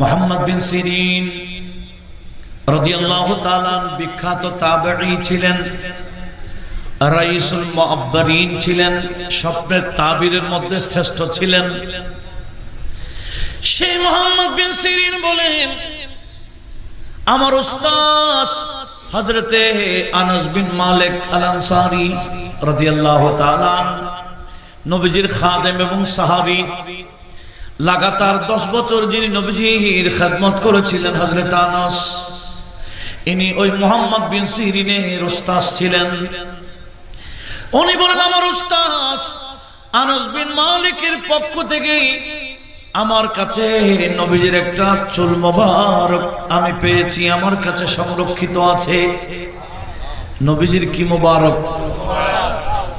মোহাম্মদ বিন সিরিন বিখ্যাত ছিলেন, রাইসুল ছিলেন তাবিরের মধ্যে শ্রেষ্ঠ ছিলেন। মোহাম্মদ বিন বলেন, আমার উস্তাদ হযরতে আনাস বিন মালিক আল আনসারী নবীজির খাদেম এবং সাহাবী লাগাতার দশ বছর যিনি নবীজির খেদমত করেছিলেন হজরত আনাস, ইনি ওই মোহাম্মদ বিন সিরিনের উস্তাদ ছিলেন। উনি বলেন, আমার উস্তাস আনাস বিন মালিকের পক্ষ থেকে আমার কাছে নবীজির একটা চুল মোবারক আমি পেয়েছি, আমার কাছে সংরক্ষিত আছে। নবীজির কি মোবারক?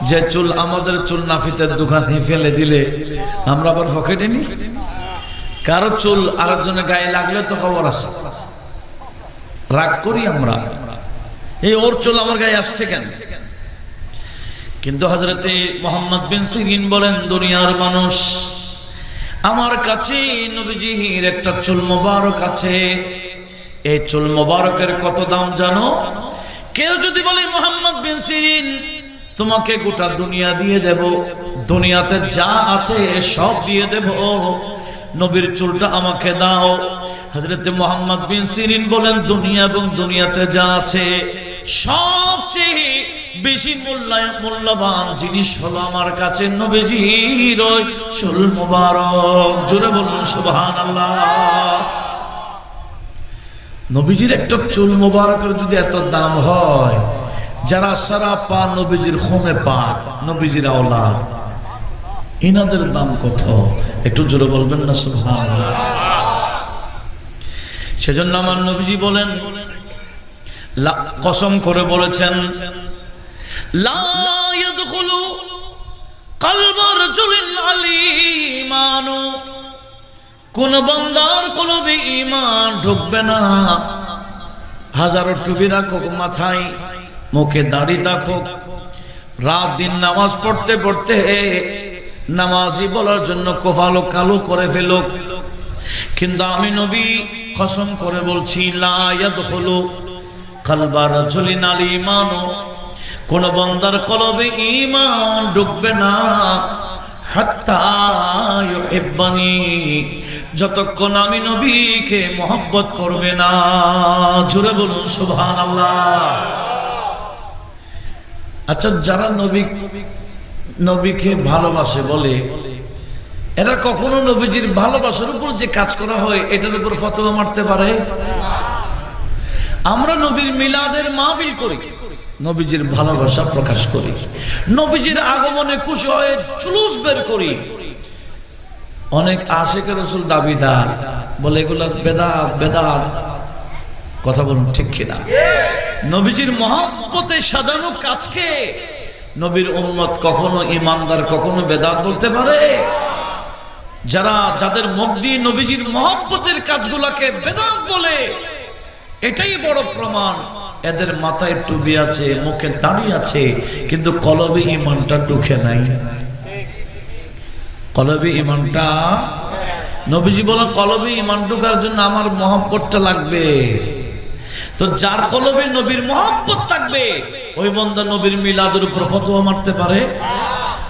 যে চুল আমাদের চুল নাফিতের দোকানে ফেলে দিলে আমরা আবার পকেটে নি? কারও চুল আরেকজনের গায়ে লাগলে তো খবর আছে। রাগ করি আমরা। এই ওর চুল আমার গায়ে আসছে কেন? কিন্তু হজরতে মোহাম্মদ বিন সিরিন বলেন, দুনিয়ার মানুষ, আমার কাছে নবীজির একটা চুল মোবারক আছে। এই চুল মোবারকের কত দাম জানো? কেউ যদি বলে, মোহাম্মদ বিন সিরিন, তোমাকে গোটা দুনিয়া দিয়ে দেব। দুনিয়াতে যা আছে সব দিয়ে দেব। নবীর চুলটা আমাকে দাও। হজরত মোহাম্মদ বিন সিরিন বলেন, দুনিয়া এবং দুনিয়াতে যা আছে, সবচেয়ে বেশি মূল্যায়, মূল্যবান জিনিস হলো আমার কাছে নবীজির ওই চুল মুবারক। জোরে বলুন, সুবহানাল্লাহ। নবীজির একটা চুল মোবারকের যদি এত দাম হয়, যারা সারা পা নবীজির হোমে পাক, নবীজির আওলাদ। ইনাদের দাম কত? একটু জোরে বলবেন না সেজন্য আমার নবীজি বলেন কসম করে বলেছেন কোন বান্দার কলবে ঈমান ঢুকবে না। হাজারো টুপি রাখুক মাথায়, মুখে দাড়ি রাখুক রাত দিন নামাজ পড়তে পড়তে নামাজি বলার জন্য কোফালো কালো করে ফেলুক কিন্তু আমি নবী কসম করে বলছি কোন বন্দার কলবে ইমান ঢুকবে না। যতক্ষণ আমি নবীকে মোহব্বত করবে না। জুড়ে বলুন, সুবহানাল্লাহ। আচ্ছা যারা নবী নবীকে ভালোবাসে বলে। এরা কখনো নবীজির ভালোবাসার উপর যে কাজ করা হয়, এটার উপর ফতোয়া মারতে পারে? আমরা নবীর মিলাদের মাহফিল করি, নবীজির ভালোবাসা প্রকাশ করি, নবীজির আগমনে খুশি হয়ে চুলুস বের করি। অনেক আশেকের রসুল দাবিদার বলে, এগুলো বেদাত বেদাত। কথা বলুন ঠিক কিনা? নবীজির মহাব্বতে সাজানো কাজকে নবীর উম্মত কখনো ইমানদার কখনো বেদাত বলতে পারে। যারা, যাদের মুখ দিয়ে নবীজির মহব্বতের কাজগুলাকে বেদাত বলে, এটাই বড় প্রমাণ। এদের মাথায় টুবি আছে, মুখে দাড়ি আছে, কিন্তু কলবে ইমানটা ঢুকে নাই। কলবে ইমানটা নবীজি বলেন, কলবে ইমান ঢুকার জন্য আমার মহব্বতটা লাগবে। তো যার কলবে নবীর মহব্বত থাকবে, ওই বন্ধা নবীর মিলাদের উপর ফতোয়া মারতে পারে।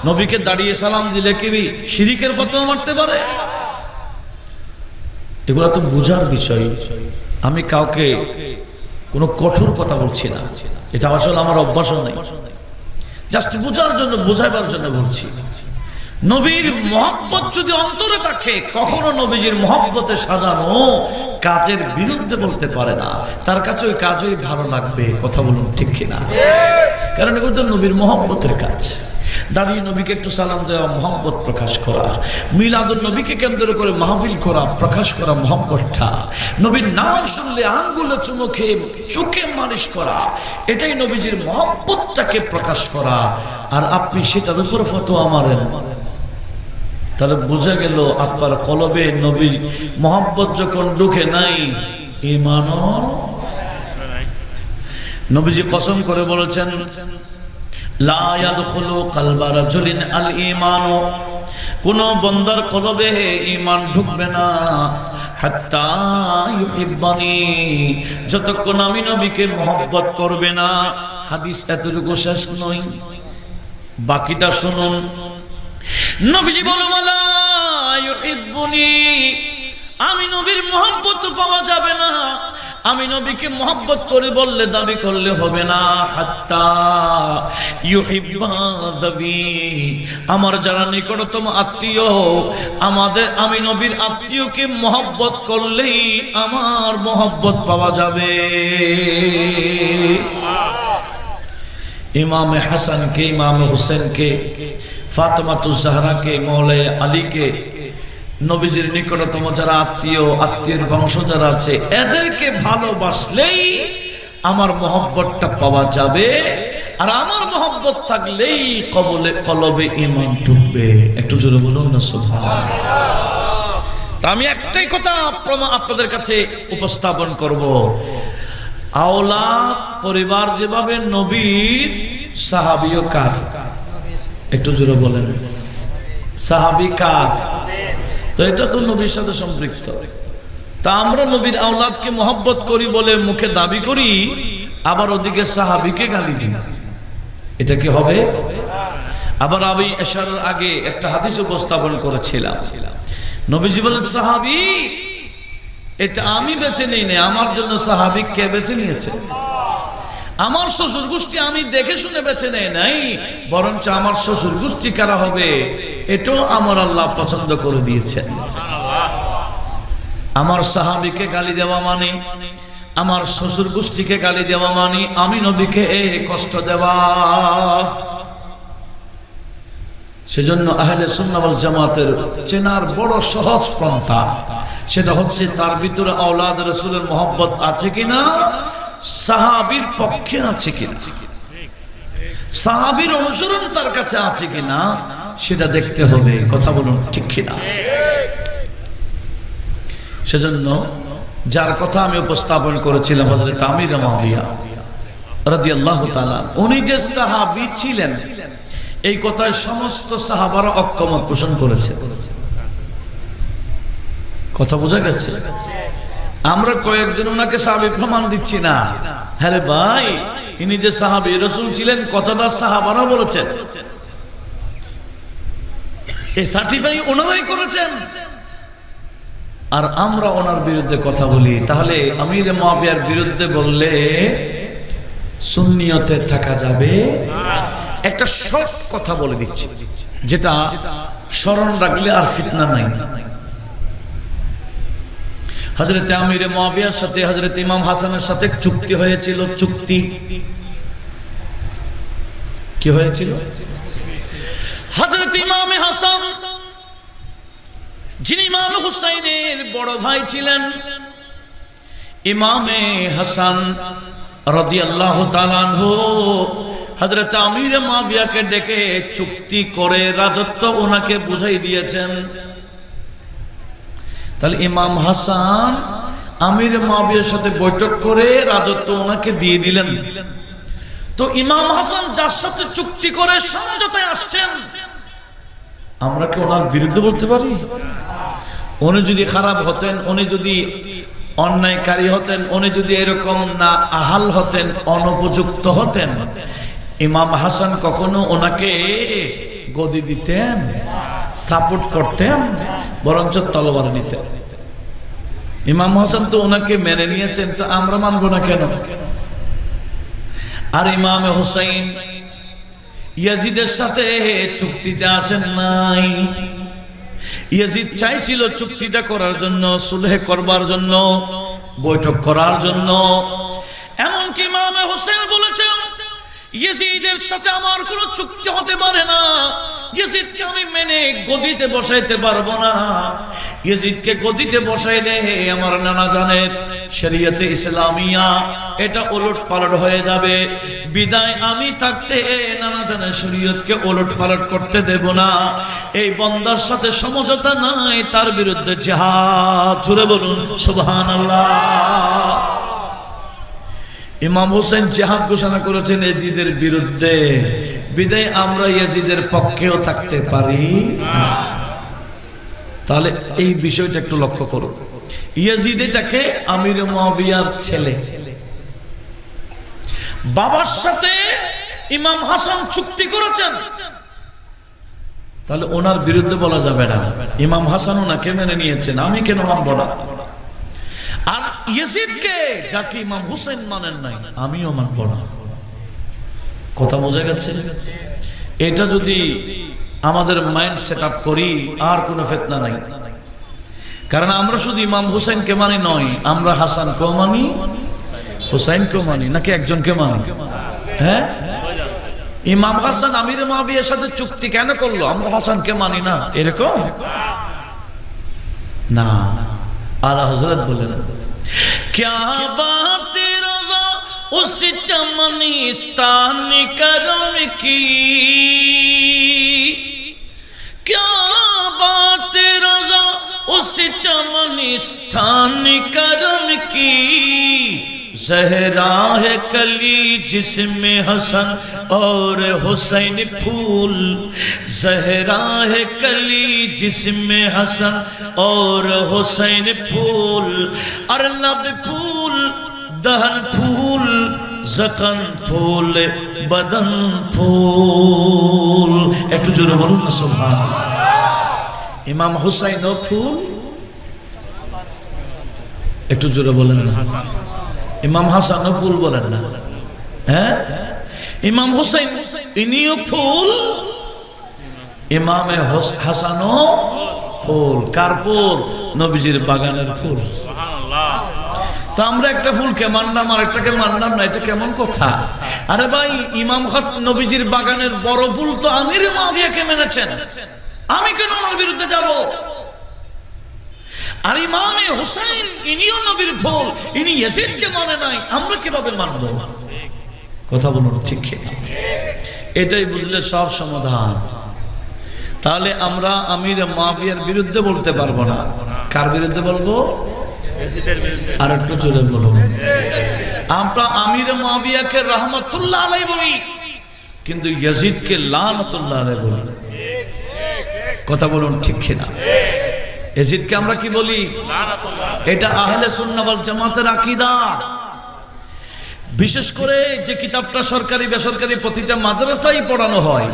নবীকে দাঁড়িয়ে সালাম দিলে কি শিরিকের ফতোয়া মারতে পারে? এগুলো তো বোঝার বিষয়। আমি কাউকে কোনো কঠোর কথা বলছি না। এটা আসলে আমার অভ্যাসও নেই। জাস্ট বোঝার জন্য, বোঝাইবার জন্য বলছি। নবীর মহব্বত যদি অন্তরে থাকে, কখনো নবীজির মহব্বতে সাজানো কাজের বিরুদ্ধে বলতে পারে না। তার কাছে ওই কাজই ভালো লাগবে, কথা বলুন ঠিক কিনা? কারণ এগুলো তো নবীর মহব্বতের কাজ। দাঁড়িয়ে নবীকে একটু সালাম দেওয়া, মহব্বত প্রকাশ করা। মিলাদুল নবীকে কেন্দ্র করে মাহফিল করা, প্রকাশ করা মহব্বতটা। নবীর নাম শুনলে আঙ্গুলে চুমুখে চোখে মালিশ করা, এটাই নবীজির মহব্বতটাকে প্রকাশ করা। আর আপনি সেটার উপর ফতোয়া মারেন। তাহলে বোঝা গেল আপনার কলবে নবীর মহব্বত যখন ঢুকে নাই ইমানও নবীজি কসম করে বলেছেন আল বন্দার কলবে ঈমান ঢুকবে না। যতক্ষণ করবে না। হাদিস এতটুকু শেষ বাকিটা শুনুন। নবীজি বলো আমি নবীর মহব্বত পাওয়া যাবে না। আমি নবীকে মহব্বত করে বললে, দাবি করলে হবে না। হাত্তা আমার যারা নিকটতম আত্মীয়, আমাদের, আমি নবীর আত্মীয়কে মহব্বত করলেই আমার মহব্বত পাওয়া যাবে। ইমামে হাসানকে, ইমামে হোসেনকে ফাতেমাতুজ জাহরাকে মৌলায় আলীকে, নবীজির নিকটতম যারা আত্মীয়, আত্মীয়ের বংশ যারা আছে, এদেরকে ভালোবাসলেই আমার মহব্বতটা পাওয়া যাবে। আর আমার মহব্বত থাকলেই কবলে, কলবে ইমান ঢুকবে একটু জোরে বলুন না তা আমি একটাই কথা আপনাদের কাছে উপস্থাপন করব। আওলা পরিবার যেভাবে নবীর সাহাবিও কার একটু জোরে বলেন। সাহাবি কার? তো এটা তো নবীর সাথে সম্পৃক্ত। তা আমরা নবীর আওলাদকে মহব্বত করি বলে মুখে দাবি করি, আবার ওদিকে সাহাবিকে গালি দিই। এটা কি হবে? আবার আমি এসার আগে একটা হাদিস উপস্থাপন করেছিলাম। নবীজি বলেন, সাহাবি, এটা আমি বেছে নিই না আমার জন্য সাহাবি কে বেছে নিয়েছে? আমার শ্বশুর গোষ্ঠী আমি দেখে শুনে বেছে নেই নাই, বরঞ্চ আমার শ্বশুর গোষ্ঠী কারা হবে, এটাও আমার আল্লাহ পছন্দ করে দিয়েছেন। আমার সাহাবিকে গালি দেওয়া মানে আমার শ্বশুর গোষ্ঠীকে গালি দেওয়া মানে আমি নবীকে এ কষ্ট দেওয়া। সেজন্য আহলে সুন্নাবল জামাতের চেনার বড় সহজ পন্থা, সেটা হচ্ছে তার ভিতরে আওলাদ রসুলের মোহব্বত আছে কিনা সাহাবির পক্ষে আছে কিনা? সাহাবির অনুসরণ তার কাছে আছে কিনা, সেটা দেখতে হবে। কথা বলুন, ঠিক কিনা? সেজন্য যার কথা আমি উপস্থাপন করেছিলাম হজরত আমির মাভিয়া রাদিয়াল্লাহু তাআলা, উনি যে সাহাবী ছিলেন, এই কথায় সমস্ত সাহাবারা অক্ষমত পোষণ করেছে কথা বোঝা গেছে? আমরা কয়েকজন ওনাকে সাহাবি প্রমাণ দিচ্ছি না। হ্যাঁ ভাই, ইনি যে সাহাবি রসুল ছিলেন কথাটা সাহাবারা বলেছেন। এই সার্টিফাই ওনারাই করেছেন। আর আমরা ওনার বিরুদ্ধে কথা বলি। তাহলে আমির মাফিয়ার বিরুদ্ধে বললে সুন্নিয়তে থাকা যাবে। একটা শর্ট কথা বলে দিচ্ছি, যেটা স্মরণ রাখলে আর ফিতনা নাই। হজরত আমির মাবিয়ার সাথে হজরত ইমাম হাসানের সাথে চুক্তি হয়েছিল, চুক্তি কি হয়েছিল? হজরত ইমাম হাসান, যিনি ইমাম হুসাইনের বড় ভাই ছিলেন ইমামে হাসান রদি আল্লাহ আনহু হজরত আমির মাভিয়াকে ডেকে চুক্তি করে রাজত্ব ওনাকে বুঝাই দিয়েছেন। তাহলে ইমাম হাসান আমির মাভিয়ার সাথে বৈঠক করে রাজত্ব ওনাকে দিয়ে দিলেন। তো ইমাম হাসান যার সাথে চুক্তি করে সমঝোতায় আসছেন, আমরা কি ওনার বিরুদ্ধে বলতে পারি? উনি যদি খারাপ হতেন, উনি যদি অন্যায়কারী হতেন, উনি যদি এরকম না আহাল হতেন, অনুপযুক্ত হতেন, ইমাম হাসান কখনো ওনাকে গদি দিতেন, সাপোর্ট করতেন? বরঞ্চ তলবার নিতেন ইমাম হাসান তো ওনাকে মেনে নিয়েছেন, তো আমরা মানবো না কেন? আর ইমাম হুসাইন ইয়াজিদের সাথে চুক্তিতে আসেন নাই। ইয়াজিদ চাইছিল চুক্তিটা করার জন্য, সুলেহ করবার জন্য, বৈঠক করার জন্য। এমনকি ইমামে হোসেন বলেছেন ইয়েজিদের সাথে আমার কোনো চুক্তি হতে পারে না। ইয়েজিদকে আমি মেনে গদিতে বসাইতে পারব না। ইয়েজিদকে গদিতে বসাইলে আমার নানা জানের শরীয়তে ইসলামিয়া এটা ওলট পালট হয়ে যাবে। বিদায় আমি থাকতে নানা জানের শরীয়তকে ওলট পালট করতে দেব না। এই বন্দার সাথে সমঝোতা নাই, তার বিরুদ্ধে জেহাদ। জুড়ে বলুন, সুবহানাল্লাহ। ইমাম হোসেন জেহাদ ঘোষণা করেছেন, এজিদের বিরুদ্ধে বিদায় আমরা ইয়াজিদের পক্ষেও থাকতে পারি। তাহলে এই বিষয়টা একটু লক্ষ্য এটাকে আমির মুয়াবিয়ার ছেলে। বাবার সাথে ইমাম হাসান চুক্তি করেছেন। তাহলে ওনার বিরুদ্ধে বলা যাবে না। ইমাম হাসান ওনাকে মেনে নিয়েছেন। আমি কেন মানব না? আর ইয়াজিদকে, যাকে ইমাম হুসেন মানেন নাই, আমিও মানব না কথা বোঝা গেছে? এটা যদি আমাদের মাইন্ড সেট আপ করি, আর কোনো ফেতনা নাই। কারণ আমরা শুধু ইমাম হুসেনকে মানি নয়, আমরা হাসান হাসানকেও মানি, হুসাইনকেও মানি, নাকি একজনকে মানি? হ্যাঁ? ইমাম হাসান আমির মাবিয়ার সাথে চুক্তি কেন করল? আমরা হাসানকে মানি না, এরকম? না। আলা হজরত বলেন क्या बात रोजा उस चमनिस्तान करम की क्या बात रोजा उस चमनिस्तान करम की जहरा है कली जिसमें हसन और हुसैन फूल जहरा है कली जिसमें हसन और हुसैन फूल और लब फूल दहन फूल जखन फूल बदन फूल একটু জোরে বলুন না সুবহান ইমাম হুসাইন ফুল একটু জোরে বলেন না ইমাম হাসান ফুল বলেন না। হ্যাঁ? ইমাম হুসাইন, ইনিও ফুল। ইমামে হোস- হাসানও ফুল। কারপুর নবীজির বাগানের ফুল। তা আমরা একটা ফুলকে মানলাম আর একটাকে মানলাম না, এটা কেমন কথা? আরে ভাই, ইমাম হাসান নবীজির বাগানের বড় ফুল তো আমির মাভিয়াকে মেনেছেন। আমি কেন আমার বিরুদ্ধে যাব? আর ইমামে হুসাইন, ইনিও নবীর ফুল ইনি ইয়াজিদকে মানে নাই, আমরা কীভাবে মানব? কথা বলুন, ঠিক? এটাই বুঝলে সব সমাধান। তাহলে আমরা আমির মাফিয়ার বিরুদ্ধে বলতে পারব না। কার বিরুদ্ধে বলব? আর একটু জোরে বলুন। আমরা আমির মাবিয়াকে রহমতুল্লাহ আলাই বলি, কিন্তু ইয়াজিদকে লানতুল্লাহ আলাই বলি। কথা বলুন, ঠিক কিনা ইয়াজিদকে আমরা কি বলি? এটা আহলে সুন্নাহ ওয়াল জামাতের আকীদা। বিশেষ করে যে কিতাবটা সরকারি, বেসরকারি প্রতিটা মাদ্রাসায় পড়ানো হয়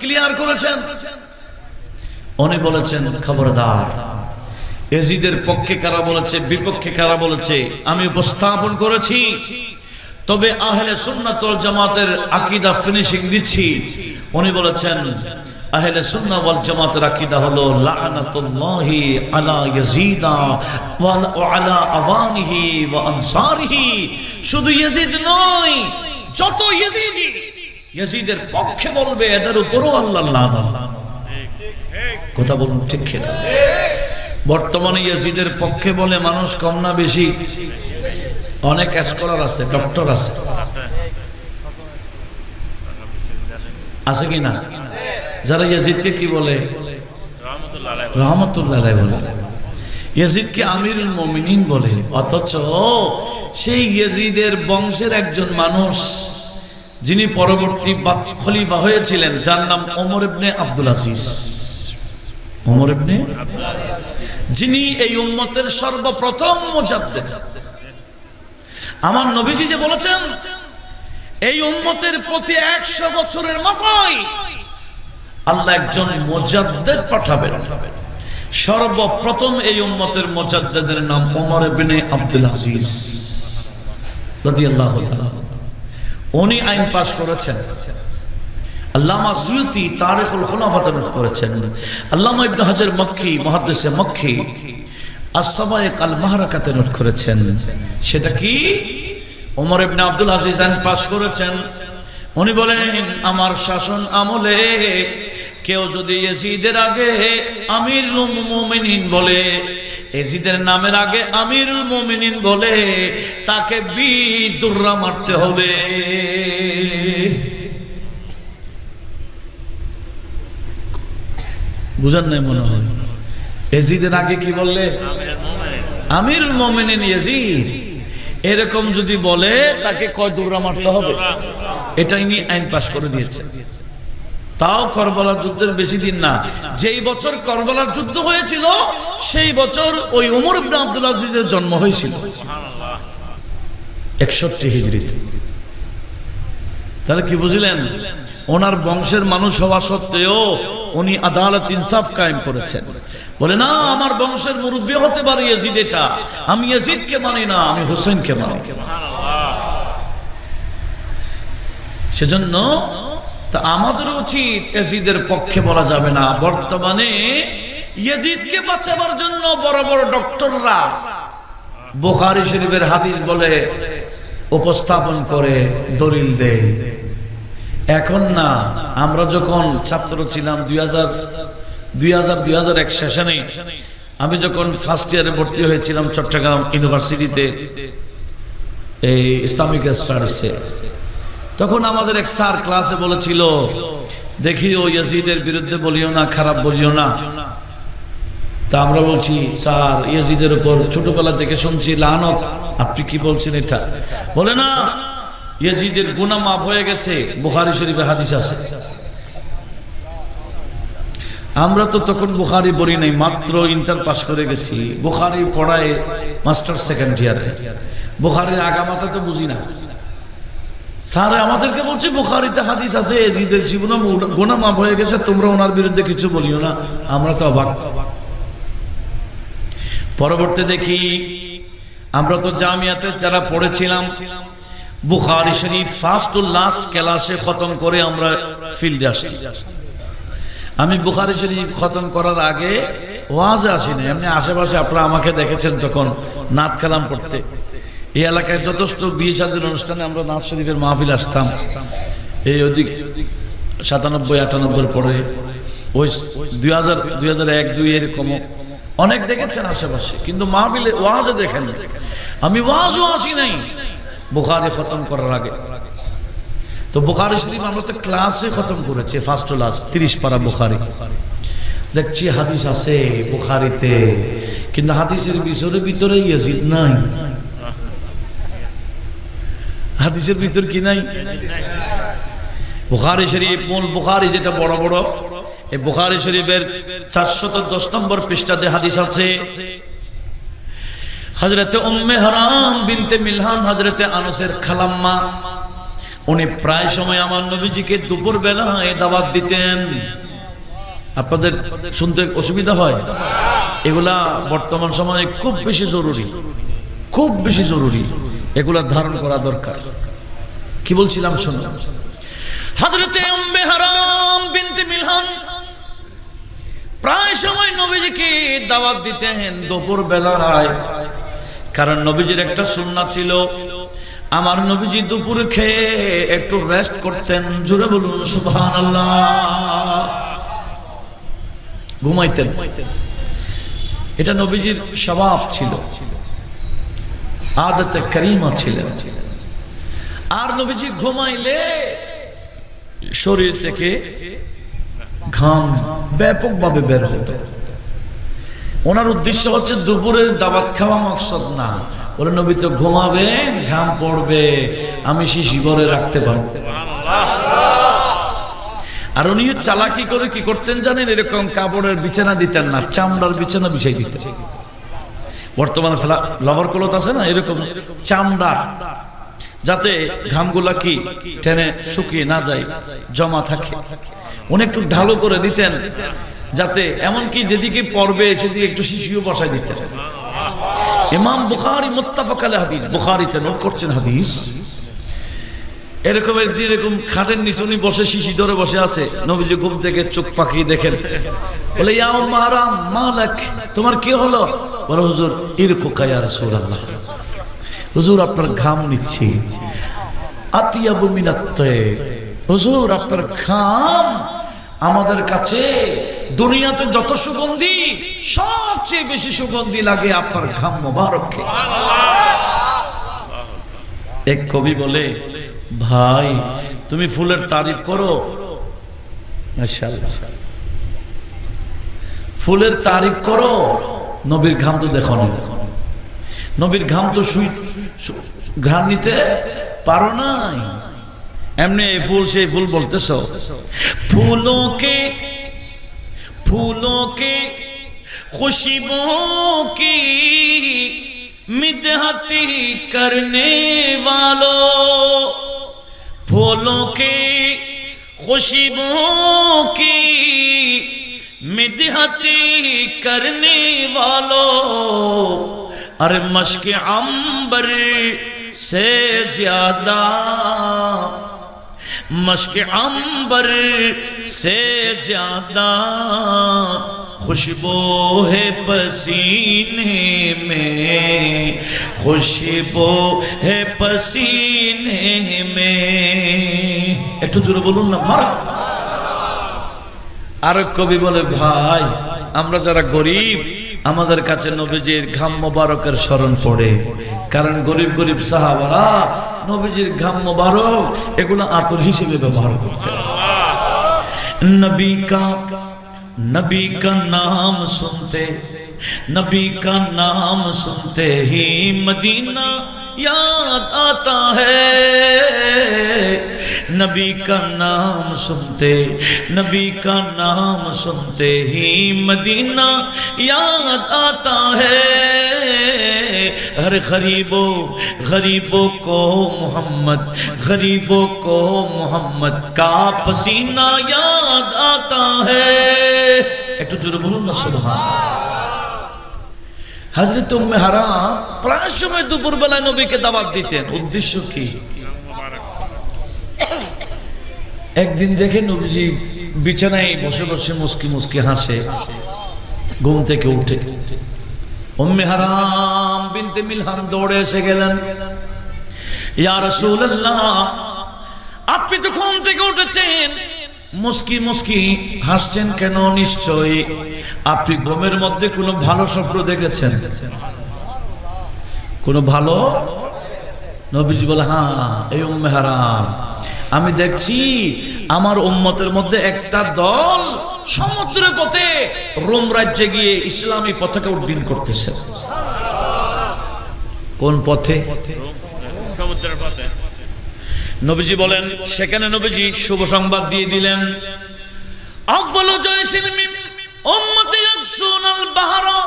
ক্লিয়ার করেছেন। উনি বলেছেন, খবরদার, এজিদের পক্ষে কারা বলেছে, বিপক্ষে কারা বলেছে, আমি উপস্থাপন করেছি। তবে আহলে সুন্নাত ওয়াল জামাতের আকীদা ফিনিশিং দিচ্ছি উনি বলেছেন আলা শুধু ইয়াজিদ নয় ইয়াজিদের পক্ষে বলবে, এদের উপরও আল্লাহ কথা বলুন ঠিক বর্তমানে ইয়াজিদের পক্ষে বলে মানুষ কম না বেশি? অনেক স্কলার আছে, ডক্টর আছে। আছে কি না? যারা ইয়াজিদকে কি বলে? রহমতুল্লাহ বলে। ইয়াজিদকে আমিরুল মুমিনিন বলে। অথচ সেই ইয়াজিদের বংশের একজন মানুষ, যিনি পরবর্তী খলিফা হয়েছিলেন, যার নাম ওমর ইবনে আব্দুল আজিজ। ওমর ইবনে যিনি এই উম্মতের সর্বপ্রথম আমার নবীজি যে বলেছেন, এই উম্মতের প্রতি একশো বছরের মতোই আল্লাহ একজন মুজাদ্দিদ পাঠাবেন। সর্বপ্রথম এই উম্মতের মুজাদ্দিদের নাম ওমর ইবনে আব্দুল আজিজ উনি আইন পাশ করেছেন। আল্লামা তারিখুল খুলাফাতে করেছেন। আল্লামা ইবনে হাজার মক্কি, মুহাদ্দিসে মক্কি নোট করেছেন। সেটা কি? পাশ করেছেন। উনি বলেন, আমার শাসন আমলে কেউ যদি এজিদের আগে আমিরুল মুমিনিন বলে, এজিদের নামের আগে আমিরুল মুমিনিন বলে, তাকে বিষ দুর্রা মারতে হবে। বুঝেন নাই মনে হয়। এজিদের আগে কি বললে? আমিরুল মোমেনিন ইয়াজিদ। এরকম যদি বলে, তাকে কয় দুর্রা মারতে হবে? এটা ইনি আইন পাশ করে দিয়েছেন তাও করবলার যুদ্ধের বেশি দিন না। যেই বছর করবলার যুদ্ধ হয়েছিল, সেই বছর ওই উমর আব্দুল আজিজের জন্ম হয়েছিল। একষট্টি হিজড়িতে তাহলে কি বুঝলেন? ওনার বংশের মানুষ হওয়া সত্ত্বেও উনি আদালত ইনসাফ কায়েম করেছেন। বলে, না, আমার বংশের মুরব্বী হতে পারে ইয়াজিদ এটা। আমি ইয়াজিদকে মানি না, আমি হোসেনকে মানি। সেজন্য তা আমাদের উচিত ইয়াজিদের পক্ষে বলা যাবে না। বর্তমানে ইয়াজিদকে বাঁচাবার জন্য বড় বড় ডক্টররা বুখারী শরীফের হাদিস বলে, উপস্থাপন করে দলিল দেয় এখন না, আমরা যখন ছাত্র ছিলাম দুই হাজার দুই হাজার দুই হাজার এক সেশনে, আমি যখন ফার্স্ট ইয়ারে ভর্তি হয়েছিলাম চট্টগ্রাম ইউনিভার্সিটিতে, এই ইসলামিক স্টাডিসে তখন আমাদের এক স্যার ক্লাসে বলেছিল, দেখি ও ইয়াজিদের বিরুদ্ধে বলিও না, খারাপ বলিও না। তা আমরা বলছি, স্যার, ইয়াজিদের উপর ছোটবেলা থেকে শুনছি, লানত, আপনি কি বলছেন এটা? বলে, না ইয়াজিদের গুনাহ মাফ হয়ে গেছে। বুখারী শরীফে হাদিস আছে। আমরা তো তখন বুখারি পড়ি নাই, মাত্র ইন্টার পাস করে গেছি। বুখারি পড়ায় মাস্টার সেকেন্ড ইয়ারে। বুখারির আগামাতা তো বুঝি না। স্যার, আমাদেরকে বলছে, বুখারিতে হাদিস আছে এজিদের জীবন গোনা মাপ হয়ে গেছে, তোমরা ওনার বিরুদ্ধে কিছু বলিও না। আমরা তো অবাক। পরবর্তী দেখি, আমরা তো জামিয়াতে যারা পড়েছিলাম Bukhari Sharif first to last ক্লাসে খতম করে আমরা ফিল্ডে আসছি। আমি বুখারি শরীফ খতম করার আগে ওয়াজে আসিনি। এমনি আশেপাশে আপনারা আমাকে দেখেছেন তখন নাত কালাম পড়তে। এই এলাকায় যথেষ্ট বিয়ে শাদীর অনুষ্ঠানে আমরা নাথ শরীফের মাহফিল আসতাম। এই ওদিক সাতানব্বই আটানব্বই পরে। ওই দুই হাজার দুই হাজার এক, দুই এরকম অনেক দেখেছেন আশেপাশে, কিন্তু মাহফিলে ওয়াজে দেখেন আমি ওয়াজও আসি নাই। বুখারি খতম করার আগে। তো বুখারি শরীফ আমরা তো ক্লাসে খতম করেছি ফার্স্ট ক্লাস তিরিশ পারা বুখারি। দেখছি হাদিস আছে বুখারিতে, কিন্তু হাদিসের ভিতরে ভিতরে ইয়াজিদ নাই। হাদিসের ভিতর কি নাই? বুখারি শরীফ, মূল বুখারি যেটা বড় বড়, এই বুখারি শরীফের চারশত দশ নম্বর পৃষ্ঠাতে হাদিস আছে হজরতে উম্মে হারাম বিনতে মিলহান হজরতে আনসের খালাম্মা। উনি প্রায় সময় আমার নবীজিকে দুপুর বেলায় দাওয়াত দিতেন। আপনাদের শুনতে অসুবিধা হয়? এগুলা বর্তমান সময়ে খুব বেশি জরুরি। খুব বেশি জরুরি। এগুলা ধারণ করা দরকার। কি বলছিলাম শুনুন। হজরতে উম্মে হারাম বিনতে মিলহান। প্রায় সময় নবীজিকে দাওয়াত দিতেন দুপুর বেলায় কারণ নবীজির একটা সুন্নাহ ছিল, আমার নবীজি দুপুরে খেয়ে একটু রেস্ট করতেন। জোরে বলুন, সুবহানাল্লাহ। ঘুমাইতেন। এটা নবীজির স্বভাব ছিল। আদতে করিমা ছিলেন। আর নবীজি ঘুমাইলে শরীর থেকে ঘাম ব্যাপকভাবে বের হতো। ওনার উদ্দেশ্য হচ্ছে দুপুরের দাবাত খাওয়া মকসদ না। বলে, নবী তো ঘুমাবেন, ঘাম পড়বে, আমি শিশি ভরে রাখতে পারব। আর উনি চালাকি করে কি করতেন জানেন? এরকম কাপড়ের বিছানা দিতেন না, চামড়ার বিছানা বিছাই দিতেন। বর্তমানে লবর কলত আছে না? এরকম চামড়া, যাতে ঘামগুলা কি টেনে শুকিয়ে না যায়, জমা থাকে। উনি একটু ঢালো করে দিতেন। যাতে এমনকি যেদিকে পড়বে সেদিকে একটু শিশিও বসাই দিতেন ইমাম বুখারি মোত্তাফাক আলে হাদিস, বুখারিতে নোট করছেন হাদিস। এরকম একদিন এরকম খাটের নিচে উনি বসে, শিশি ধরে বসে আছে। নবীজি ঘুম থেকে চোখ পাকিয়ে দেখেন। বলে, ইয়া মারাম মালাক, তোমার কি হলো? বলে, হুজুর ইরফুকা ইয়া রাসূলুল্লাহ। হুজুর, আপনার ঘাম নিচ্ছি। আতিয়াবু মিনাত হুজুর, আপনার ঘাম আমাদের কাছে দুনিয়াতে যত সুগন্ধি, সবচেয়ে বেশি সুগন্ধি লাগে আপনার ঘাম মোবারককে। এক কবি বলে, ভাই, তুমি ফুলের তারিফ করো। ফুলের তারিফ করো, নবীর ঘাম তো দেখো না নবীর ঘাম তো ঘাম নিতে পারো নাই। এমনি এই ফুল, সেই ফুল বলতেছ? ফুलों پھولوں کے خوشبوں کی مدحتی کرنے والوں، پھولوں کے خوشبوں کی مدحتی کرنے والوں۔ اور مشق عمبر سے زیادہ مشق عمبر سے زیادہ خوشبو ہے پسینے میں خوشبو ہے پسینے میں একটু জোরে বলুন না, মারা। আরেক কবি বলে, ভাই, আমরা যারা গরিব, আমাদের কাছে নবীজির ঘাম মোবারকের স্মরণ পড়ে। কারণ গরিব গরিব সাহাবারা নবীজির ঘাম মোবারক এগুলো আতর হিসেবে ব্যবহার করতে নবী কা नबी का नाम सुनते नबी का नाम सुनते ही मदीना याद आता है नबी का नाम सुनते नबी का नाम सुनते ही मदीना याद आता है हर गरीबों गरीबों को मोहम्मद गरीबों को मोहम्मद का पसीना याद आता है একটু জোরে বলুন না সুবহান হাজরত উম্মে হারাম প্রায় সময় দুপুর বেলায় নবীকে দাওয়াত দিতেন উদ্দেশ্য কি একদিন দেখে নবীজি বিছানায় বসে বসে মুস্কি মুস্কি হাসে ঘুম থেকে উঠে উম্মে হারাম বিনতে মিলহান দৌড়ে এসে গেলেন। ইয়া রাসূলুল্লাহ, আপনি তো ঘুম থেকে উঠেছেন। মুস্কি মুস্কি হাসছেন কেন? নিশ্চয়ই আপনি ঘুমের মধ্যে কোনো ভালো স্বপ্ন দেখেছেন। কোনো ভালো? নবীজি বলে হ্যাঁ এই উম্মে হারাম। আমি দেখছি আমার উম্মতের মধ্যে একটা দল সমুদ্রের পথে রোম রাজ্যে গিয়ে ইসলামী পতাকা উড্ডীন করতেছে। কোন পথে? নবীজি বলেন সেখানে নবীজি শুভ সংবাদ দিয়ে দিলেন। আফলু জয়সিল উম্মতি ইয়াকসুনাল বাহরা।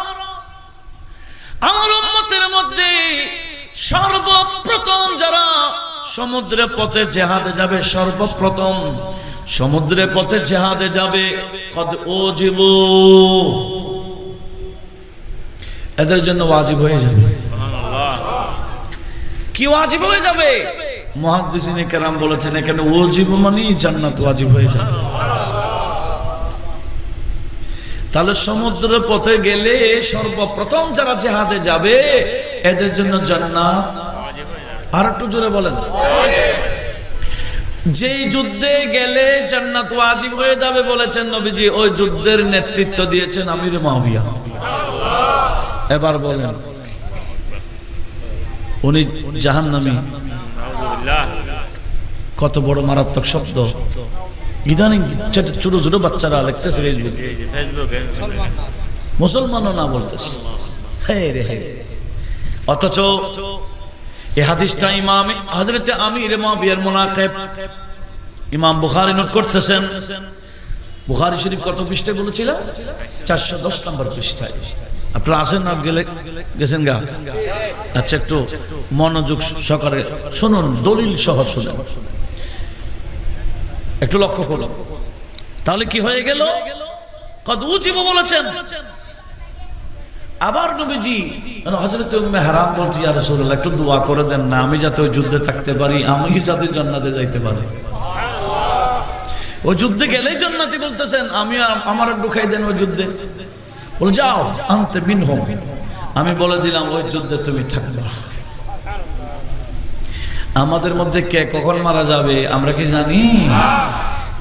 আমার উম্মতের মধ্যে সর্বপ্রথম যারা সমুদ্রের পথে জেহাদে যাবে সর্বপ্রথম সমুদ্রের পথে জেহাদে যাবে। ও জীব এদের জন্য ওয়াজিব হয়ে যাবে। কি ওয়াজিব হয়ে যাবে? মহাদিসিনে কেরাম বলেছেন, এখানে ওয়াজিব মানে জান্নাত ওয়াজিব হয়ে যাবে। তাহলে সমুদ্রের পথে গেলে সর্বপ্রথম যারা জেহাদে যাবে, এদের জন্য জান্নাত। আর একটু জোরে বলেন। যেই যুদ্ধে গেলে জান্নাত ওয়াজিব হয়ে যাবে বলেছেন নবীজি, ওই যুদ্ধের নেতৃত্ব দিয়েছেন আমির মাবিয়া এবার বলেন, উনি জাহান্নামী। কত বড় মারাত্মক শব্দ। ইদানিং ছোট ছোট বাচ্চারা লিখতেছে মুসলমানও না বলতেছে। হে রে অথচ এ হাদিসটা ইমাম হযরতে আমির মাবিয়ার মুনাকিব ইমাম বুখারী নোট করতেছেন। বুখারী শরীফ কত পৃষ্ঠায় বলেছিলাম চারশো দশ নম্বর পৃষ্ঠায়। আপনারা আসেন না, গেলে গেছেন গা? আচ্ছা একটু মনোযোগ সহকারে শুনুন, দলিল সহ শুনুন। একটু লক্ষ্য করুন। তাহলে কি হয়ে গেল? কদ উজিব বলেছেন আবার নবীজি হজরত হারাম বলছি আর রাসূলুল্লাহ, একটু দোয়া করে দেন না, আমি যাতে ওই যুদ্ধে থাকতে পারি, আমি যাতে জন্নাতে যাইতে পারি? ওই যুদ্ধে গেলেই জান্নাতি বলতেছেন, আমি আমার ঢুকাই দেন ওই যুদ্ধে। বলে, যাও, আনতে বিন হোম আমি বলে দিলাম, ওই যুদ্ধে তুমি থাকবা। আমাদের মধ্যে কে কখন মারা যাবে, আমরা কি জানি?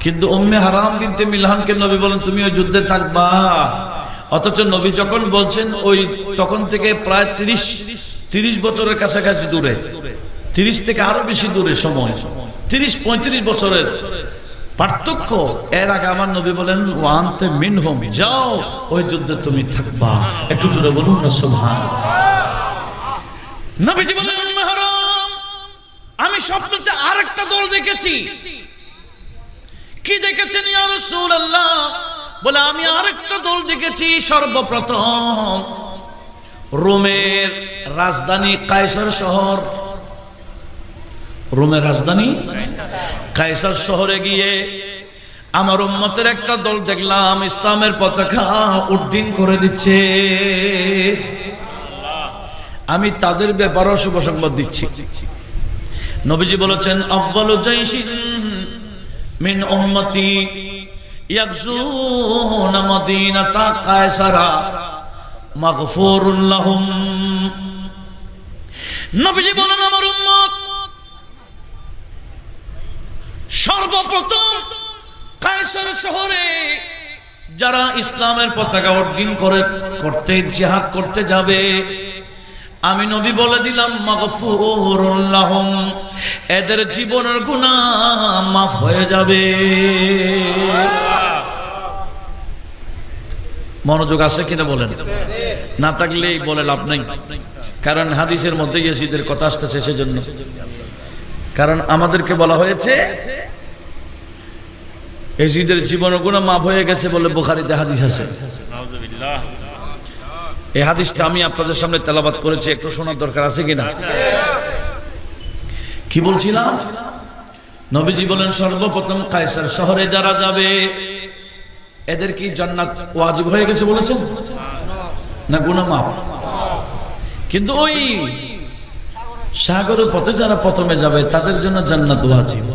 কিন্তু অম্মে হারাম বিনতে মিলহানকে নবী বলেন, তুমি ওই যুদ্ধে থাকবা। অথচ নবী যখন বলছেন, ওই তখন থেকে প্রায় তিরিশ তিরিশ বছরের কাছাকাছি দূরে, তিরিশ থেকে আরও বেশি দূরে সময়, তিরিশ, পঁয়ত্রিশ বছরের পার্থক্য। এর আগে আমার নবী বলেন, ওয়ান্তে মিন হোম যাও, ওই যুদ্ধে তুমি থাকবা। একটু জোরে বলুন না সুবহান নবীজি বলেন আমি স্বপ্নতে আরেকটা দল দেখেছি। কি দেখেছেন, ইয়া রাসূলুল্লাহ? বলে, আমি আরেকটা দল দেখেছি, সর্বপ্রথম রোমের রাজধানী কায়সার শহর। রোমের রাজধানী কায়সার শহরে গিয়ে আমার উম্মতের একটা দল দেখলাম, ইসলামের পতাকা উড্ডীন করে দিচ্ছে। আমি তাদের ব্যাপারে শুভ সংবাদ দিচ্ছি। নবীজি বলেছেন আফজালু জাইশিন মিন উম্মতি লাহুম। নবীজি বলেন, আমার উম্মত, সর্বপ্রথম কায়সার শহরে যারা ইসলামের পতাকা অর্ডিন করে, করতে, জিহাদ করতে যাবে আমি নবী বলে দিলাম মাগফুরুল্লাহম এদের জীবনের গুনাহ মাফ হয়ে যাবে। মনোযোগ আছে কিনা বলেন? না থাকলেই বলে লাভ নাই। কারণ হাদিসের মধ্যে ইয়াসিদের কথা আসতেছে সেজন্য। কারণ আমাদেরকে বলা হয়েছে এজিদের জীবন গুণ মাফ হয়ে গেছে বলে বোখারিতে হাদিস আছে। এই হাদিসটা আমি আপনাদের সামনে তেলাবাত করেছি, একটু শোনার দরকার আছে কিনা? কি বলছিলাম? নবীজি বলেন, সর্বপ্রথম কায়সার শহরে যারা যাবে, এদের কি জান্নাত ওয়াজিব হয়ে গেছে বলেছেন? না গুণা মাপ কিন্তু ওই সাগরের পথে যারা প্রথমে যাবে, তাদের জন্য জান্নাত ওয়াজিব।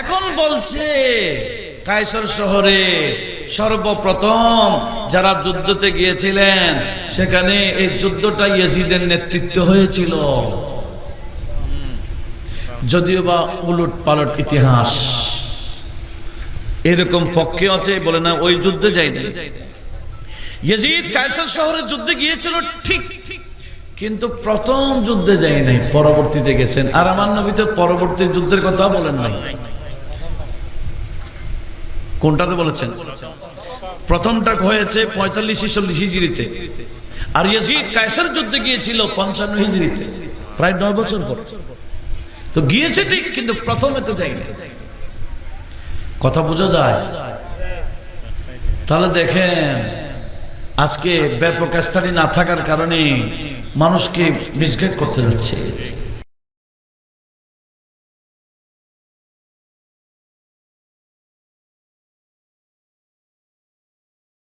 এখন বলছে কায়সর শহরে সর্বপ্রথম যারা যুদ্ধতে গিয়েছিলেন, সেখানে এই যুদ্ধটা ইয়েজিদের নেতৃত্ব হয়েছিল। যদিও বা উলট পালট ইতিহাস এরকম পক্ষে আছে বলে না, ওই যুদ্ধে যায়নি। ইয়েজিদ কায়সার শহরে যুদ্ধে গিয়েছিল, ঠিক। কিন্তু প্রথম যুদ্ধে যাই নাই পরবর্তীতে গেছেন। আর আমার নবী তো পরবর্তী যুদ্ধের কথা বলেন নাই। কোনটাতে বলেছেন? প্রথমটা হয়েছে পঁয়তাল্লিশ চল্লিশ হিজড়িতে। আর ইয়াজিদ কায়সার যুদ্ধে গিয়েছিল পঞ্চান্ন হিজড়িতে। প্রায় নয় বছর পর। তো গিয়েছে ঠিক, কিন্তু প্রথমে তো যায়নি। কথা বোঝা যায়? তাহলে দেখেন, আজকে ব্যাপক স্টাডি না থাকার কারণে মানুষকে মিসগাইড করতে যাচ্ছে